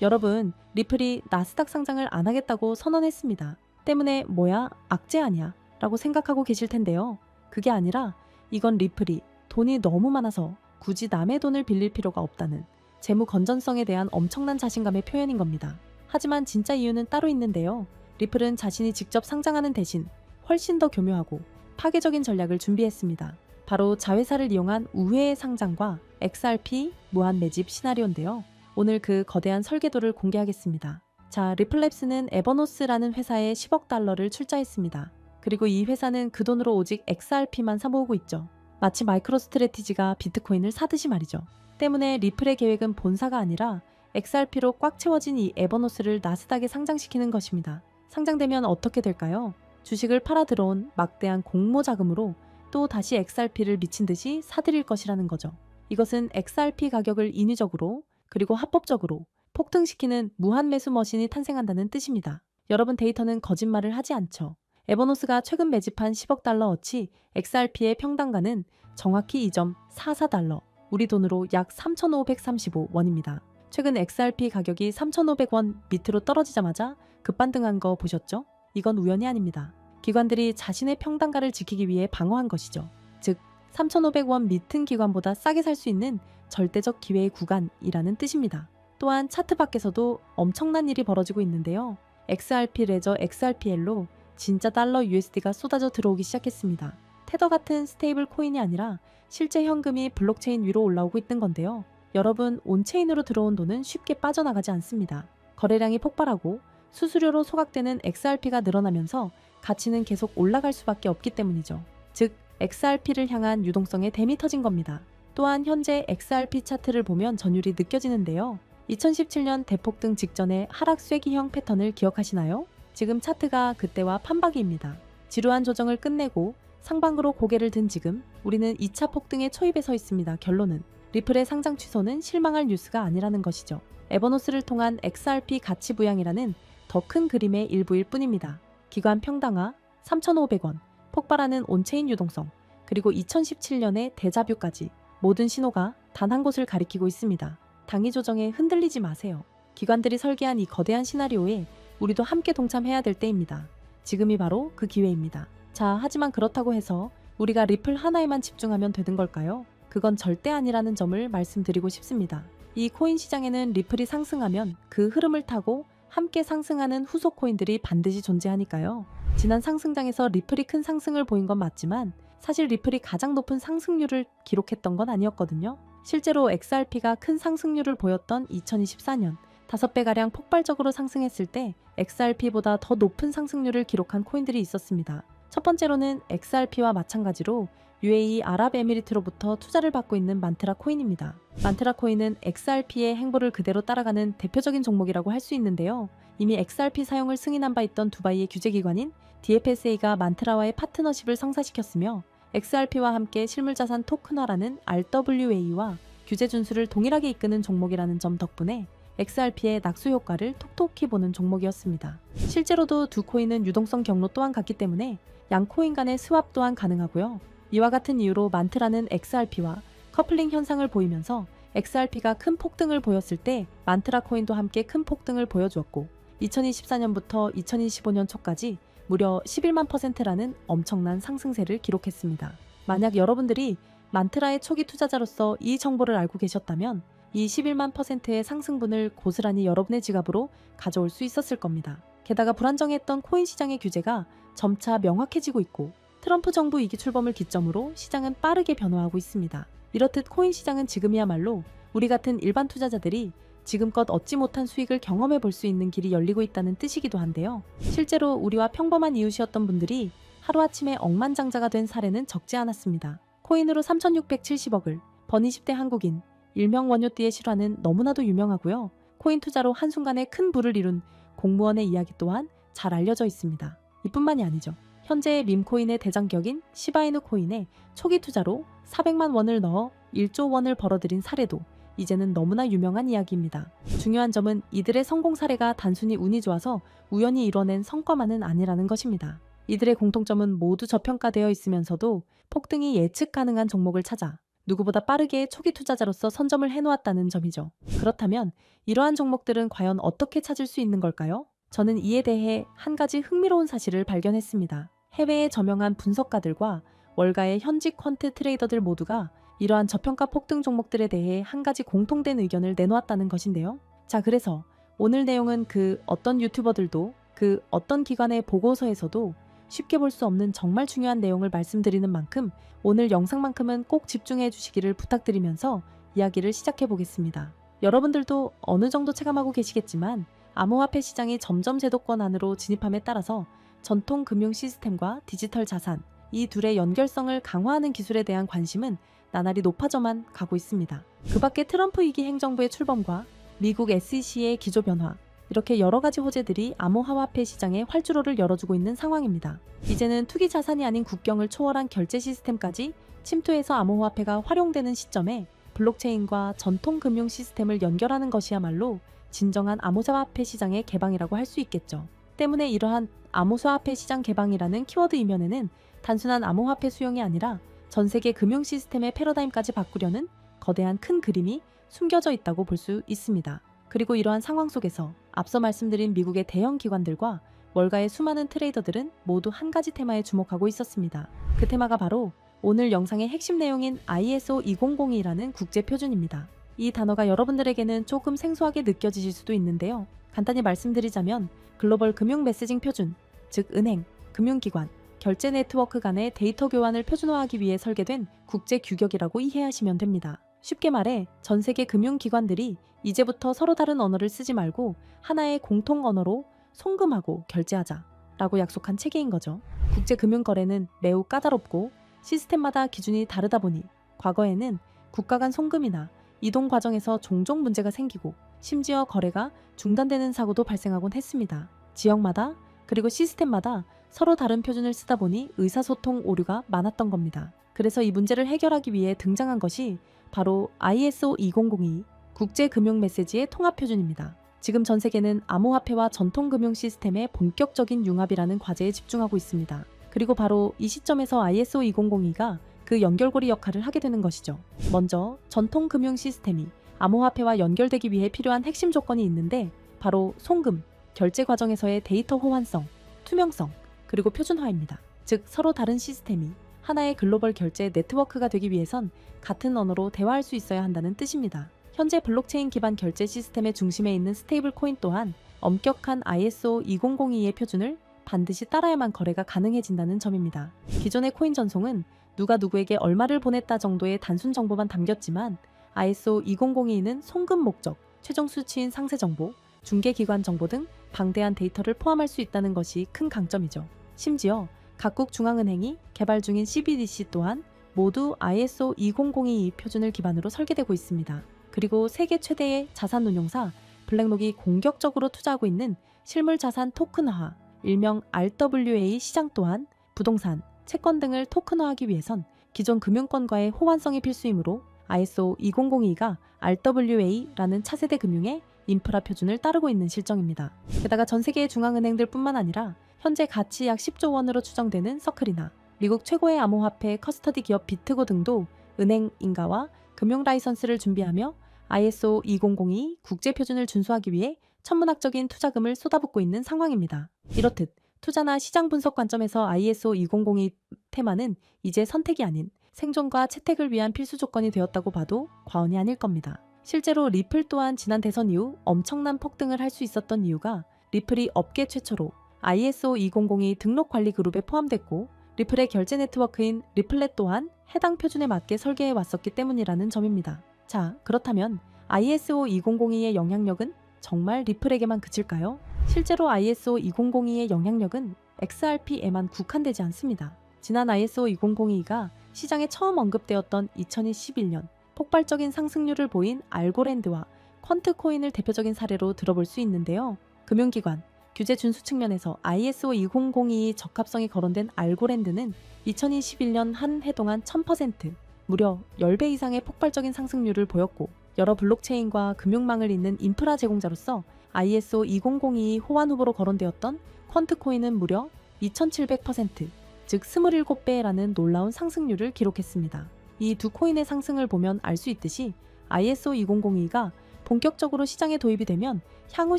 여러분, 리플이 나스닥 상장을 안 하겠다고 선언했습니다. 때문에 뭐야? 악재 아니야? 라고 생각하고 계실 텐데요. 그게 아니라 이건 리플이 돈이 너무 많아서 굳이 남의 돈을 빌릴 필요가 없다는 재무 건전성에 대한 엄청난 자신감의 표현인 겁니다. 하지만 진짜 이유는 따로 있는데요. 리플은 자신이 직접 상장하는 대신 훨씬 더 교묘하고 파괴적인 전략을 준비했습니다. 바로 자회사를 이용한 우회의 상장과 XRP 무한 매집 시나리오인데요. 오늘 그 거대한 설계도를 공개하겠습니다. 자, 리플랩스는 에버노스라는 회사에 10억 달러를 출자했습니다. 그리고 이 회사는 그 돈으로 오직 XRP만 사모으고 있죠. 마치 마이크로 스트레티지가 비트코인을 사듯이 말이죠. 때문에 리플의 계획은 본사가 아니라 XRP로 꽉 채워진 이 에버노스를 나스닥에 상장시키는 것입니다. 상장되면 어떻게 될까요? 주식을 팔아 들어온 막대한 공모 자금으로 또 다시 XRP를 미친 듯이 사들일 것이라는 거죠. 이것은 XRP 가격을 인위적으로 그리고 합법적으로 폭등시키는 무한 매수 머신이 탄생한다는 뜻입니다. 여러분 데이터는 거짓말을 하지 않죠. 에버노스가 최근 매집한 10억 달러어치 XRP의 평단가는 정확히 2.44달러, 우리 돈으로 약 3,535원입니다. 최근 XRP 가격이 3,500원 밑으로 떨어지자마자 급반등한 거 보셨죠? 이건 우연이 아닙니다. 기관들이 자신의 평단가를 지키기 위해 방어한 것이죠. 즉, 3,500원 밑은 기관보다 싸게 살 수 있는 절대적 기회의 구간이라는 뜻입니다. 또한 차트 밖에서도 엄청난 일이 벌어지고 있는데요. XRP 레저 XRPL로 진짜 달러 USD가 쏟아져 들어오기 시작했습니다. 테더 같은 스테이블 코인이 아니라 실제 현금이 블록체인 위로 올라오고 있는 건데요. 여러분, 온체인으로 들어온 돈은 쉽게 빠져나가지 않습니다. 거래량이 폭발하고 수수료로 소각되는 XRP가 늘어나면서 가치는 계속 올라갈 수밖에 없기 때문이죠. 즉, XRP를 향한 유동성에 댐이 터진 겁니다. 또한 현재 XRP 차트를 보면 전율이 느껴지는데요. 2017년 대폭 등 직전의 하락 쐐기형 패턴을 기억하시나요? 지금 차트가 그때와 판박이입니다. 지루한 조정을 끝내고 상방으로 고개를 든 지금 우리는 2차 폭등의 초입에 서 있습니다. 결론은 리플의 상장 취소는 실망할 뉴스가 아니라는 것이죠. 에버노스를 통한 XRP 가치 부양이라는 더 큰 그림의 일부일 뿐입니다. 기관 평당화 3,500원, 폭발하는 온체인 유동성, 그리고 2017년의 대자뷰까지 모든 신호가 단 한 곳을 가리키고 있습니다. 당위 조정에 흔들리지 마세요. 기관들이 설계한 이 거대한 시나리오에 우리도 함께 동참해야 될 때입니다. 지금이 바로 그 기회입니다. 자, 하지만 그렇다고 해서 우리가 리플 하나에만 집중하면 되는 걸까요? 그건 절대 아니라는 점을 말씀드리고 싶습니다. 이 코인 시장에는 리플이 상승하면 그 흐름을 타고 함께 상승하는 후속 코인들이 반드시 존재하니까요. 지난 상승장에서 리플이 큰 상승을 보인 건 맞지만 사실 리플이 가장 높은 상승률을 기록했던 건 아니었거든요. 실제로 XRP가 큰 상승률을 보였던 2024년 5배가량 폭발적으로 상승했을 때 XRP보다 더 높은 상승률을 기록한 코인들이 있었습니다. 첫 번째로는 XRP와 마찬가지로 UAE 아랍에미리트로부터 투자를 받고 있는 만트라 코인입니다. 만트라 코인은 XRP의 행보를 그대로 따라가는 대표적인 종목이라고 할 수 있는데요. 이미 XRP 사용을 승인한 바 있던 두바이의 규제기관인 DFSA가 만트라와의 파트너십을 성사시켰으며 XRP와 함께 실물자산 토큰화라는 RWA와 규제 준수를 동일하게 이끄는 종목이라는 점 덕분에 XRP의 낙수 효과를 톡톡히 보는 종목이었습니다. 실제로도 두 코인은 유동성 경로 또한 같기 때문에 양 코인 간의 스왑 또한 가능하고요. 이와 같은 이유로 만트라는 XRP와 커플링 현상을 보이면서 XRP가 큰 폭등을 보였을 때 만트라 코인도 함께 큰 폭등을 보여주었고 2024년부터 2025년 초까지 무려 11만 퍼센트라는 엄청난 상승세를 기록했습니다. 만약 여러분들이 만트라의 초기 투자자로서 이 정보를 알고 계셨다면 이 11만 퍼센트의 상승분을 고스란히 여러분의 지갑으로 가져올 수 있었을 겁니다. 게다가 불안정했던 코인 시장의 규제가 점차 명확해지고 있고 트럼프 정부 이기 출범을 기점으로 시장은 빠르게 변화하고 있습니다. 이렇듯 코인 시장은 지금이야말로 우리 같은 일반 투자자들이 지금껏 얻지 못한 수익을 경험해 볼 수 있는 길이 열리고 있다는 뜻이기도 한데요. 실제로 우리와 평범한 이웃이었던 분들이 하루아침에 억만장자가 된 사례는 적지 않았습니다. 코인으로 3,670억을 번 20대 한국인 일명 원효띠의 실화는 너무나도 유명하고요. 코인 투자로 한순간에 큰 부를 이룬 공무원의 이야기 또한 잘 알려져 있습니다. 이뿐만이 아니죠. 현재 밈코인의 대장격인 시바이누 코인에 초기 투자로 400만 원을 넣어 1조 원을 벌어들인 사례도 이제는 너무나 유명한 이야기입니다. 중요한 점은 이들의 성공 사례가 단순히 운이 좋아서 우연히 이뤄낸 성과만은 아니라는 것입니다. 이들의 공통점은 모두 저평가되어 있으면서도 폭등이 예측 가능한 종목을 찾아 누구보다 빠르게 초기 투자자로서 선점을 해놓았다는 점이죠. 그렇다면 이러한 종목들은 과연 어떻게 찾을 수 있는 걸까요? 저는 이에 대해 한 가지 흥미로운 사실을 발견했습니다. 해외의 저명한 분석가들과 월가의 현직 퀀트 트레이더들 모두가 이러한 저평가 폭등 종목들에 대해 한 가지 공통된 의견을 내놓았다는 것인데요. 자, 그래서 오늘 내용은 그 어떤 유튜버들도 그 어떤 기관의 보고서에서도 쉽게 볼 수 없는 정말 중요한 내용을 말씀드리는 만큼 오늘 영상만큼은 꼭 집중해 주시기를 부탁드리면서 이야기를 시작해 보겠습니다. 여러분들도 어느 정도 체감하고 계시겠지만 암호화폐 시장이 점점 제도권 안으로 진입함에 따라서 전통 금융 시스템과 디지털 자산 이 둘의 연결성을 강화하는 기술에 대한 관심은 나날이 높아져만 가고 있습니다. 그 밖에 트럼프 위기 행정부의 출범과 미국 SEC의 기조 변화, 이렇게 여러 가지 호재들이 암호화폐 시장에 활주로를 열어주고 있는 상황입니다. 이제는 투기 자산이 아닌 국경을 초월한 결제 시스템까지 침투해서 암호화폐가 활용되는 시점에 블록체인과 전통 금융 시스템을 연결하는 것이야말로 진정한 암호화폐 시장의 개방이라고 할 수 있겠죠. 때문에 이러한 암호화폐 시장 개방이라는 키워드 이면에는 단순한 암호화폐 수용이 아니라 전 세계 금융 시스템의 패러다임까지 바꾸려는 거대한 큰 그림이 숨겨져 있다고 볼 수 있습니다. 그리고 이러한 상황 속에서 앞서 말씀드린 미국의 대형 기관들과 월가의 수많은 트레이더들은 모두 한 가지 테마에 주목하고 있었습니다. 그 테마가 바로 오늘 영상의 핵심 내용인 ISO 2002라는 국제 표준입니다. 이 단어가 여러분들에게는 조금 생소하게 느껴지실 수도 있는데요. 간단히 말씀드리자면 글로벌 금융 메시징 표준, 즉 은행, 금융기관, 결제 네트워크 간의 데이터 교환을 표준화하기 위해 설계된 국제 규격이라고 이해하시면 됩니다. 쉽게 말해 전 세계 금융기관들이 이제부터 서로 다른 언어를 쓰지 말고 하나의 공통 언어로 송금하고 결제하자 라고 약속한 체계인 거죠. 국제 금융 거래는 매우 까다롭고 시스템마다 기준이 다르다 보니 과거에는 국가 간 송금이나 이동 과정에서 종종 문제가 생기고 심지어 거래가 중단되는 사고도 발생하곤 했습니다. 지역마다 그리고 시스템마다 서로 다른 표준을 쓰다 보니 의사소통 오류가 많았던 겁니다. 그래서 이 문제를 해결하기 위해 등장한 것이 바로 ISO 2002 국제금융 메시지의 통합 표준입니다. 지금 전 세계는 암호화폐와 전통금융 시스템의 본격적인 융합이라는 과제에 집중하고 있습니다. 그리고 바로 이 시점에서 ISO 2002가 그 연결고리 역할을 하게 되는 것이죠. 먼저 전통금융 시스템이 암호화폐와 연결되기 위해 필요한 핵심 조건이 있는데 바로 송금, 결제 과정에서의 데이터 호환성, 투명성, 그리고 표준화입니다. 즉 서로 다른 시스템이 하나의 글로벌 결제 네트워크가 되기 위해선 같은 언어로 대화할 수 있어야 한다는 뜻입니다. 현재 블록체인 기반 결제 시스템의 중심에 있는 스테이블 코인 또한 엄격한 ISO 2002의 표준을 반드시 따라야만 거래가 가능해진다는 점입니다. 기존의 코인 전송은 누가 누구에게 얼마를 보냈다 정도의 단순 정보만 담겼지만 ISO 2002는 송금 목적, 최종 수치인 상세 정보, 중개 기관 정보 등 방대한 데이터를 포함할 수 있다는 것이 큰 강점이죠. 심지어 각국 중앙은행이 개발 중인 CBDC 또한 모두 ISO 2002 표준을 기반으로 설계되고 있습니다. 그리고 세계 최대의 자산 운용사 블랙록이 공격적으로 투자하고 있는 실물 자산 토큰화, 일명 RWA 시장 또한 부동산, 채권 등을 토큰화하기 위해선 기존 금융권과의 호환성이 필수이므로 ISO 2002가 RWA라는 차세대 금융의 인프라 표준을 따르고 있는 실정입니다. 게다가 전 세계의 중앙은행들뿐만 아니라 현재 가치 약 10조 원으로 추정되는 서클이나 미국 최고의 암호화폐 커스터디 기업 비트고 등도 은행 인가와 금융 라이선스를 준비하며 ISO 2002 국제 표준을 준수하기 위해 천문학적인 투자금을 쏟아붓고 있는 상황입니다. 이렇듯 투자나 시장 분석 관점에서 ISO 2002 테마는 이제 선택이 아닌 생존과 채택을 위한 필수 조건이 되었다고 봐도 과언이 아닐 겁니다. 실제로 리플 또한 지난 대선 이후 엄청난 폭등을 할 수 있었던 이유가 리플이 업계 최초로 ISO 2002 등록 관리 그룹에 포함됐고 리플의 결제 네트워크인 리플렛 또한 해당 표준에 맞게 설계해 왔었기 때문이라는 점입니다. 자, 그렇다면 ISO 2002의 영향력은 정말 리플에게만 그칠까요? 실제로 ISO 2002의 영향력은 XRP에만 국한되지 않습니다. 지난 ISO 2002가 시장에 처음 언급되었던 2021년 폭발적인 상승률을 보인 알고랜드와 퀀트 코인을 대표적인 사례로 들어볼 수 있는데요. 금융기관, 규제 준수 측면에서 ISO 2002 적합성이 거론된 알고랜드는 2021년 한 해 동안 1000% 무려 10배 이상의 폭발적인 상승률을 보였고 여러 블록체인과 금융망을 잇는 인프라 제공자로서 ISO 2002 호환 후보로 거론되었던 퀀트 코인은 무려 2700%, 즉 27배라는 놀라운 상승률을 기록했습니다. 이 두 코인의 상승을 보면 알 수 있듯이 ISO 2002가 본격적으로 시장에 도입이 되면 향후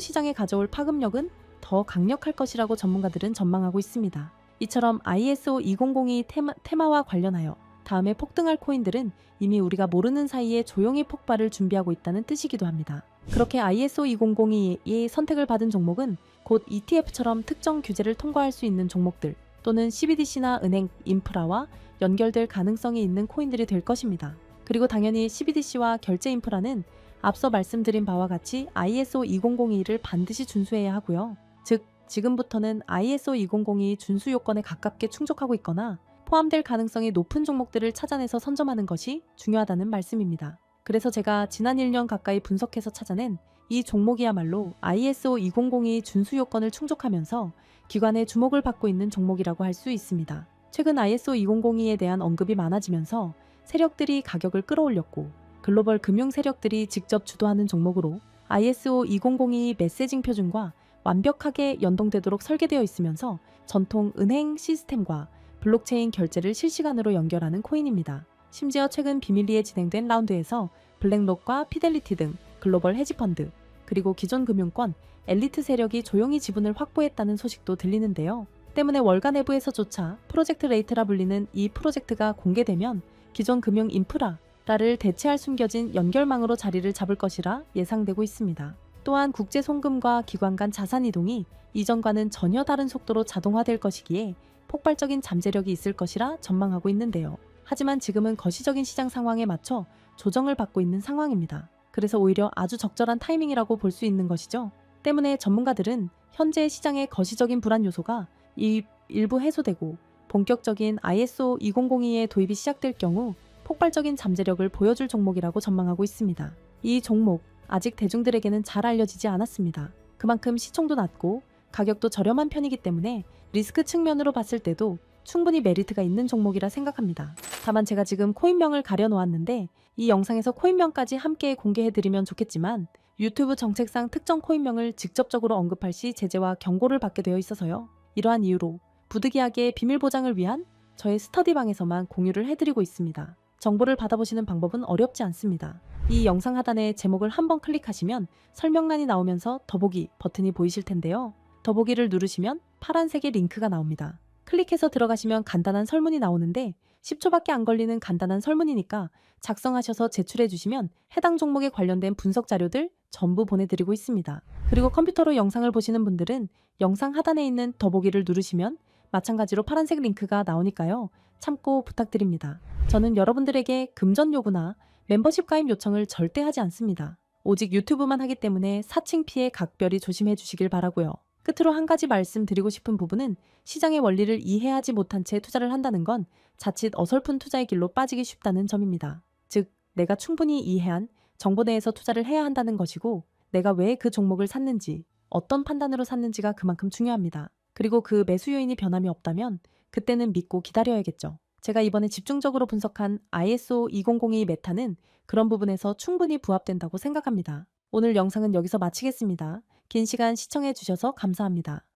시장에 가져올 파급력은 더 강력할 것이라고 전문가들은 전망하고 있습니다. 이처럼 ISO 2002 테마, 테마와 관련하여 다음에 폭등할 코인들은 이미 우리가 모르는 사이에 조용히 폭발을 준비하고 있다는 뜻이기도 합니다. 그렇게 ISO 2002의 선택을 받은 종목은 곧 ETF처럼 특정 규제를 통과할 수 있는 종목들 또는 CBDC나 은행, 인프라와 연결될 가능성이 있는 코인들이 될 것입니다. 그리고 당연히 CBDC와 결제 인프라는 앞서 말씀드린 바와 같이 ISO 2002를 반드시 준수해야 하고요. 즉, 지금부터는 ISO 2002 준수 요건에 가깝게 충족하고 있거나 포함될 가능성이 높은 종목들을 찾아내서 선점하는 것이 중요하다는 말씀입니다. 그래서 제가 지난 1년 가까이 분석해서 찾아낸 이 종목이야말로 ISO 2002 준수 요건을 충족하면서 기관의 주목을 받고 있는 종목이라고 할 수 있습니다. 최근 ISO 2002에 대한 언급이 많아지면서 세력들이 가격을 끌어올렸고 글로벌 금융 세력들이 직접 주도하는 종목으로 ISO 2002 메시징 표준과 완벽하게 연동되도록 설계되어 있으면서 전통 은행 시스템과 블록체인 결제를 실시간으로 연결하는 코인입니다. 심지어 최근 비밀리에 진행된 라운드에서 블랙록과 피델리티 등 글로벌 헤지펀드, 그리고 기존 금융권, 엘리트 세력이 조용히 지분을 확보했다는 소식도 들리는데요. 때문에 월가 내부에서조차 프로젝트 레이트라 불리는 이 프로젝트가 공개되면 기존 금융 인프라를 대체할 숨겨진 연결망으로 자리를 잡을 것이라 예상되고 있습니다. 또한 국제 송금과 기관 간 자산 이동이 이전과는 전혀 다른 속도로 자동화될 것이기에 폭발적인 잠재력이 있을 것이라 전망하고 있는데요. 하지만 지금은 거시적인 시장 상황에 맞춰 조정을 받고 있는 상황입니다. 그래서 오히려 아주 적절한 타이밍이라고 볼 수 있는 것이죠. 때문에 전문가들은 현재 시장의 거시적인 불안 요소가 이 일부 해소되고 본격적인 ISO 2002의 도입이 시작될 경우 폭발적인 잠재력을 보여줄 종목이라고 전망하고 있습니다. 이 종목 아직 대중들에게는 잘 알려지지 않았습니다. 그만큼 시총도 낮고 가격도 저렴한 편이기 때문에 리스크 측면으로 봤을 때도 충분히 메리트가 있는 종목이라 생각합니다. 다만 제가 지금 코인명을 가려놓았는데 이 영상에서 코인명까지 함께 공개해드리면 좋겠지만 유튜브 정책상 특정 코인명을 직접적으로 언급할 시 제재와 경고를 받게 되어 있어서요. 이러한 이유로 부득이하게 비밀 보장을 위한 저의 스터디방에서만 공유를 해드리고 있습니다. 정보를 받아보시는 방법은 어렵지 않습니다. 이 영상 하단에 제목을 한번 클릭하시면 설명란이 나오면서 더보기 버튼이 보이실 텐데요. 더보기를 누르시면 파란색의 링크가 나옵니다. 클릭해서 들어가시면 간단한 설문이 나오는데 10초밖에 안 걸리는 간단한 설문이니까 작성하셔서 제출해 주시면 해당 종목에 관련된 분석 자료들 전부 보내드리고 있습니다. 그리고 컴퓨터로 영상을 보시는 분들은 영상 하단에 있는 더보기를 누르시면 마찬가지로 파란색 링크가 나오니까요. 참고 부탁드립니다. 저는 여러분들에게 금전 요구나 멤버십 가입 요청을 절대 하지 않습니다. 오직 유튜브만 하기 때문에 사칭 피해 각별히 조심해 주시길 바라고요. 끝으로 한 가지 말씀드리고 싶은 부분은 시장의 원리를 이해하지 못한 채 투자를 한다는 건 자칫 어설픈 투자의 길로 빠지기 쉽다는 점입니다. 즉, 내가 충분히 이해한 정보 내에서 투자를 해야 한다는 것이고, 내가 왜 그 종목을 샀는지, 어떤 판단으로 샀는지가 그만큼 중요합니다. 그리고 그 매수 요인이 변함이 없다면 그때는 믿고 기다려야겠죠. 제가 이번에 집중적으로 분석한 ISO 2002 메타는 그런 부분에서 충분히 부합된다고 생각합니다. 오늘 영상은 여기서 마치겠습니다. 긴 시간 시청해 주셔서 감사합니다.